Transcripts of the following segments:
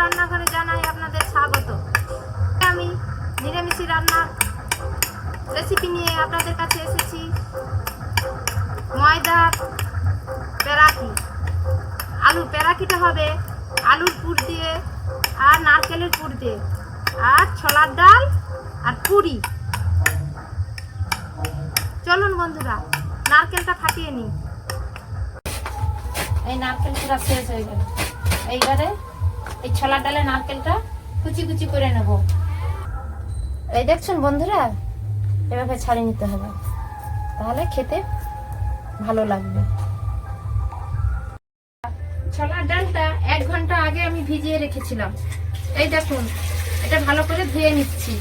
রান্নাঘরে জানাই আপনাদের স্বাগত। আমি নিরামিষি রান্নার রেসিপি নিয়ে আপনাদের কাছে এসেছি। ময়দার পেরাকি আলু পেরাকিটা হবে আলুর পুর দিয়ে আর নারকেলের পুর দিয়ে। আর ছোলার ডাল আর পুরি। চলুন বন্ধুরা, নারকেলটা ফাটিয়ে নিই। এই নারকেল পুরা শেষ হয়ে গেল। এইবারে এই ছোলার ডালে নারকেলটা কুচি কুচি করে নেব। এই দেখছেন বন্ধুরা, এভাবে ছাড়িয়ে নিতে হবে। তাহলে খেতে ভালো লাগবে। ছোলার ডালটা এক ঘণ্টা আগে আমি ভিজিয়ে রেখেছিলাম। এই দেখুন, এটা ভালো করে ধুয়ে নিচ্ছি।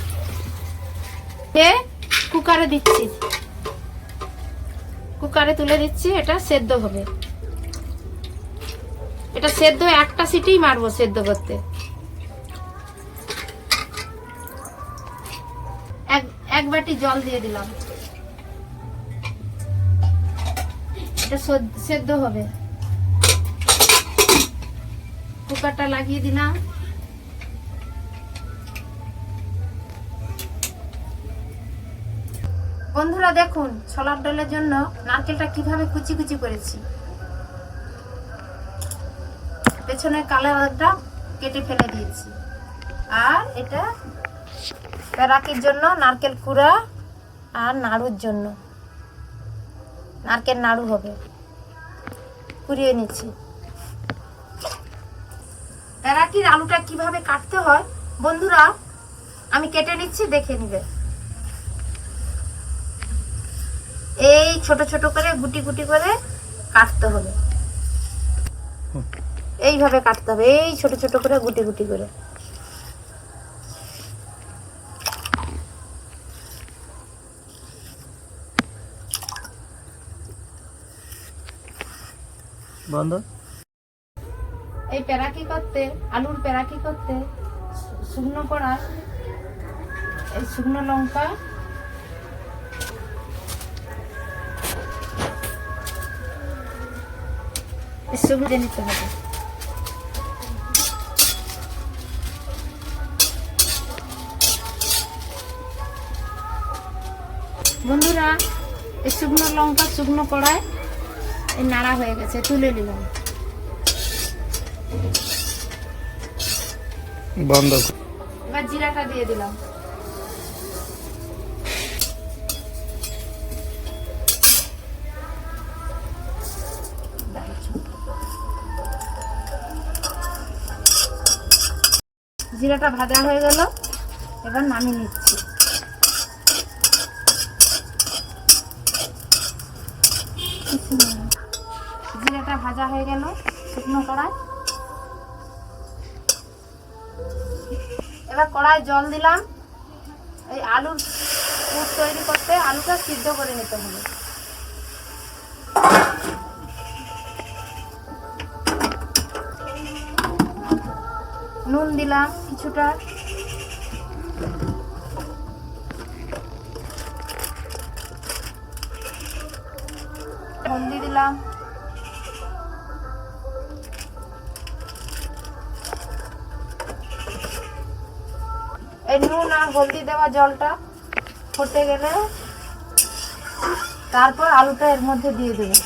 কুকারে দিচ্ছি। কুকারে তুলে দিচ্ছি, এটা সেদ্ধ হবে। এটা সেদ্ধ একটা সিটিই মারবো সেদ্ধ করতে। এক এক বাটি জল দিয়ে দিলাম। এটা সেদ্ধ হবে। কুকারটা লাগিয়ে দিলাম। বন্ধুরা দেখুন, ছোলার ডালের জন্য নারকেলটা কীভাবে কুচি কুচি করেছি। পেছনের কালারটা কেটে ফেলে দিয়েছি। আর এটা প্যারাকির জন্য, নারকেল কুড়া আর নাড়ুর জন্য। নারকেল নাড়ু হবে। কুড়িয়ে নিচ্ছি। প্যারাকির আলুটা কীভাবে কাটতে হয়? বন্ধুরা, আমি কেটে নিচ্ছি, দেখে নিবে। এই ছোট ছোট করে, গুটি গুটি করে কাটতে হবে। এইভাবে কাটতে হবে এই ছোট ছোট করে গুটি গুটি করে। বন্ধ। এই প্যারাকি করতে? আলুর প্যারাকি করতে? শুকনো করা এই শুকনো লঙ্কা। এই শুকনো নিতে হবে। এই শুকনো লঙ্কা শুকনো কড়ায় এই নাড়া হয়ে গেছে তুলে নিলাম বন্ধ এবার জিরাটা দিয়ে দিলাম। জিরাটা ভাজা হয়ে গেল এবার নামিয়ে নিচ্ছি। জিরাটা ভাজা হয়ে গেল শুকনো কড়ায় এবার কড়াই জল দিলাম। এই আলুর পুর তৈরি করতে আলুটা সিদ্ধ করে নিতে হবে। নুন দিলাম কিছুটা। দিলাম। এই নুন আর হলদি দেওয়া জলটা ফুটে গেলে তারপর আলুটা এর মধ্যে দিয়ে দেবে।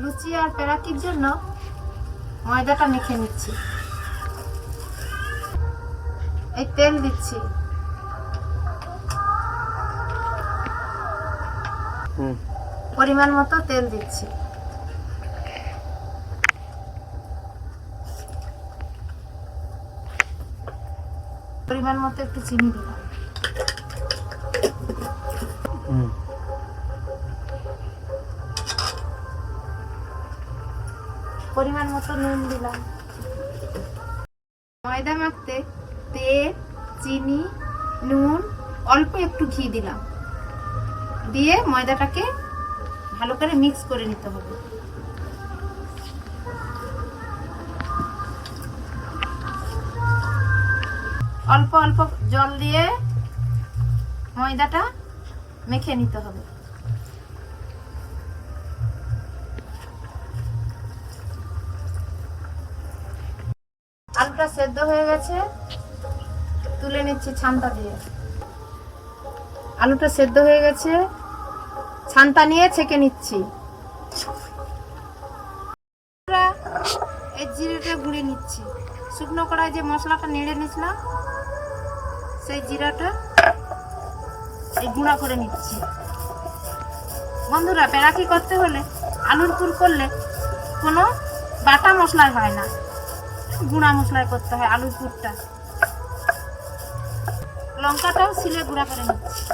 লুচি আর পেরাকির জন্য ময়দাটা মেখে নিচ্ছি। এই তেল দিচ্ছি। হুম। পরিমাণ মতো তেল দিচ্ছি। পরিমাণ মতো একটু চিনি দিলাম। পরিমাণ মতো নুন দিলাম। ময়দা মাখতে তেল চিনি নুন অল্প একটু ঘি দিলাম। দিয়ে ময়দাটাকে ভালো করে মিক্স করে নিতে হবে। অল্প অল্প জল দিয়ে ময়দাটা মেখে নিতে হবে। আলুটা সেদ্ধ হয়ে গেছে, তুলে নিচ্ছি ছানটা দিয়ে। আলুটা সেদ্ধ হয়ে গেছে ছানটা নিয়ে ছেঁকে নিচ্ছি। এই জিরেটা গুঁড়ে নিচ্ছি। শুকনো কড়াই যে মশলাটা নেড়ে নিছিলাম সেই জিরাটা এই গুঁড়া করে নিচ্ছি। বন্ধুরা, পেরাকি করতে হলে আলুর পুর করলে কোনো বাটা মশলায় হয় না। গুঁড়া মশলায় করতে হয় আলুর পুরটা। লঙ্কাটাও সিলে গুঁড়া করে নিচ্ছি।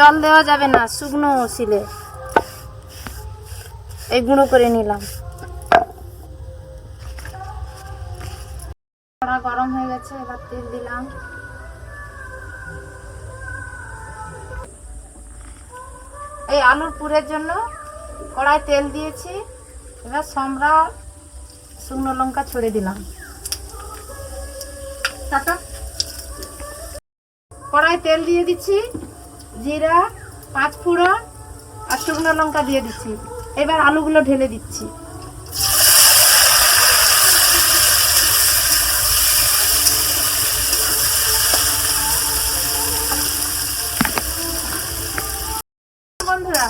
জল দেওয়া যাবে না, শুকনো শিলে। এই গুঁড়ো করে নিলাম। গরম হয়ে গেছে, এবার তেল দিলাম। এই আলুর পুরের জন্য কড়াই তেল দিয়েছি। এবার সম্রা শুকনো লঙ্কা ছড়ে দিলাম। কড়াই তেল দিয়ে দিচ্ছি। জিরা পাঁচ ফোড়ন আর শুকনো লঙ্কা দিয়ে দিচ্ছি। এবার আলুগুলো ঢেলে দিচ্ছি। বন্ধুরা,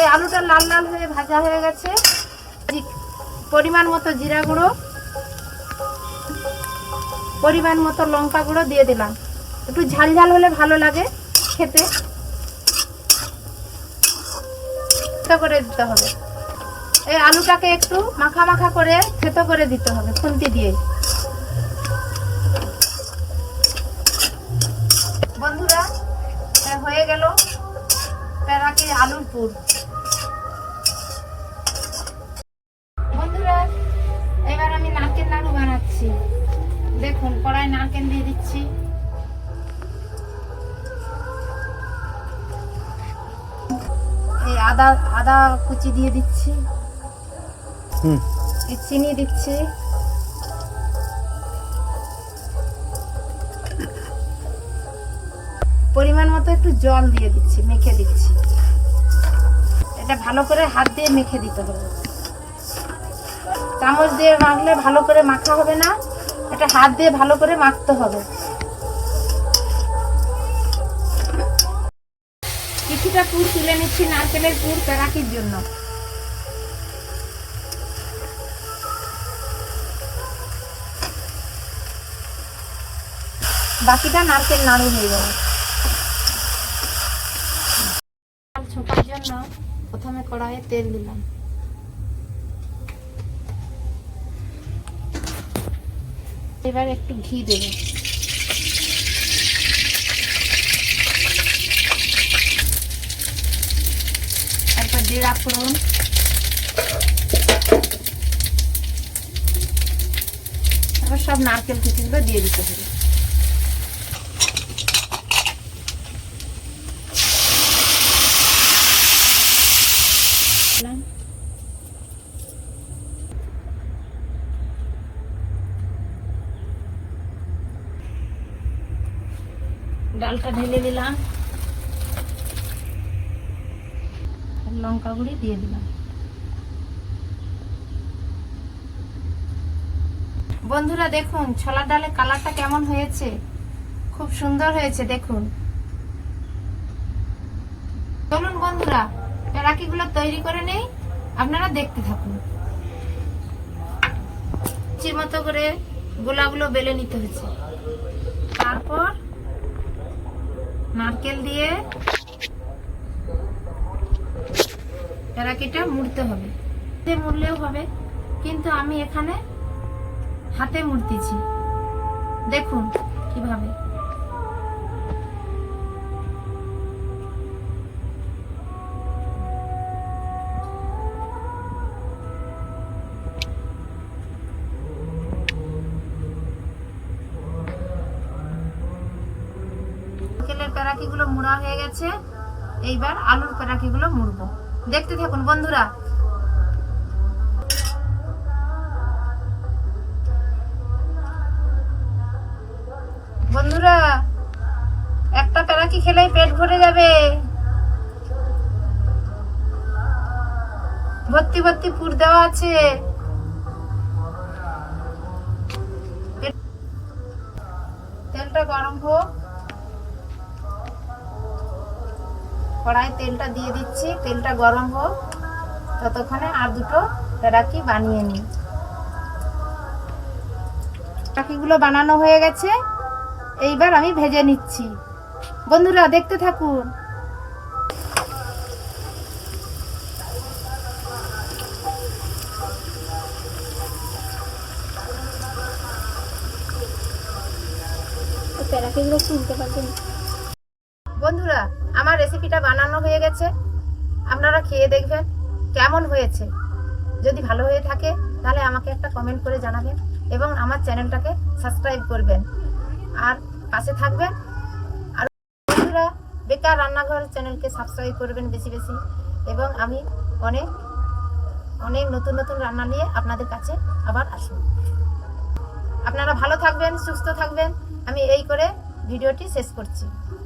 এই আলুটা লাল লাল হয়ে ভাজা হয়ে গেছে। পরিমাণ মতো জিরা গুঁড়ো, পরিমাণ মতো লঙ্কা গুঁড়ো দিয়ে দিলাম। একটু ঝাল ঝাল হলে ভালো লাগে খেতে। থেতো করে দিতে হবে। এই আলুটাকে একটু মাখা মাখা করে থেতো করে দিতে হবে খুন্তি দিয়ে। বন্ধুরা হয়ে গেল প্যারাকি আলুর পুর। আদা আদা কুচি দিয়ে দিচ্ছি। হুম। চিনি দিচ্ছি। পরিমাণ মতো একটু জল দিয়ে দিচ্ছি মেখে দিচ্ছি। এটা ভালো করে হাত দিয়ে মেখে দিতে হবে। চামচ দিয়ে মাখলে ভালো করে মাখা হবে না। এটা হাত দিয়ে ভালো করে মাখতে হবে। কিছুটা পুর তুলে নিচ্ছি নারকেলের পুর পেরাকির জন্য। বাকিটা নারকেল নাড়ু হয়ে যাবে জন্য প্রথমে কড়াইয়ে তেল দিলাম। এবার একটু ঘি দেবো। তারপর জিরা ফোড়ন তারপর সব নারকেল কুচিগুলো দিয়ে দিতে হবে। ডালটা ঢেলে দিলাম আর লঙ্কা গুঁড়ি দিয়ে দিলাম। বন্ধুরা দেখুন, ছোলার ডালের কালারটা কেমন হয়েছে? খুব সুন্দর হয়েছে, দেখুন। চলুন বন্ধুরা, রাখিগুলো তৈরি করে নেই, আপনারা দেখতে থাকুন। মতো করে গোলাগুলো বেলে নিতে হয়েছে। তারপর নারকেল দিয়ে প্যারাকিটা মুড়তে হবে। মুড়লেও হবে, কিন্তু আমি এখানে হাতে মুড়তেছি। দেখুন কীভাবে। নারকেলের প্যারাকিগুলো মুড়া হয়ে গেছে, এইবার আলুর প্যারাকিগুলো মুড়বো। দেখতে থাকুন, বন্ধুরা। বন্ধুরা, একটা প্যারাকি খেলেই পেট ভরে যাবে? ভর্তি ভর্তি পুর দেওয়া আছে। তেলটা গরম হোক। কড়াই তেলটা দিয়ে দিচ্ছি, তেলটা গরম হোক, ততক্ষণে আর দুটো প্যারাকি বানিয়ে নিই। প্যারাকিগুলো বানানো হয়ে গেছে, এইবার আমি ভেজে নিচ্ছি। বন্ধুরা, দেখতে থাকুন। প্যারাকিগুলো শুনতে আমার রেসিপিটা বানানো হয়ে গেছে। আপনারা খেয়ে দেখবেন কেমন হয়েছে। যদি ভালো হয়ে থাকে, তাহলে আমাকে একটা কমেন্ট করে জানাবেন এবং আমার চ্যানেলটাকে সাবস্ক্রাইব করবেন। আর পাশে থাকবেন। আর বন্ধুরা, বেকার রান্নাঘর চ্যানেলকে সাবস্ক্রাইব করবেন বেশি বেশি এবং আমি অনেক অনেক নতুন নতুন রান্না নিয়ে আপনাদের কাছে আবার আসব। আপনারা ভালো থাকবেন, সুস্থ থাকবেন। আমি এই করে ভিডিওটি শেষ করছি।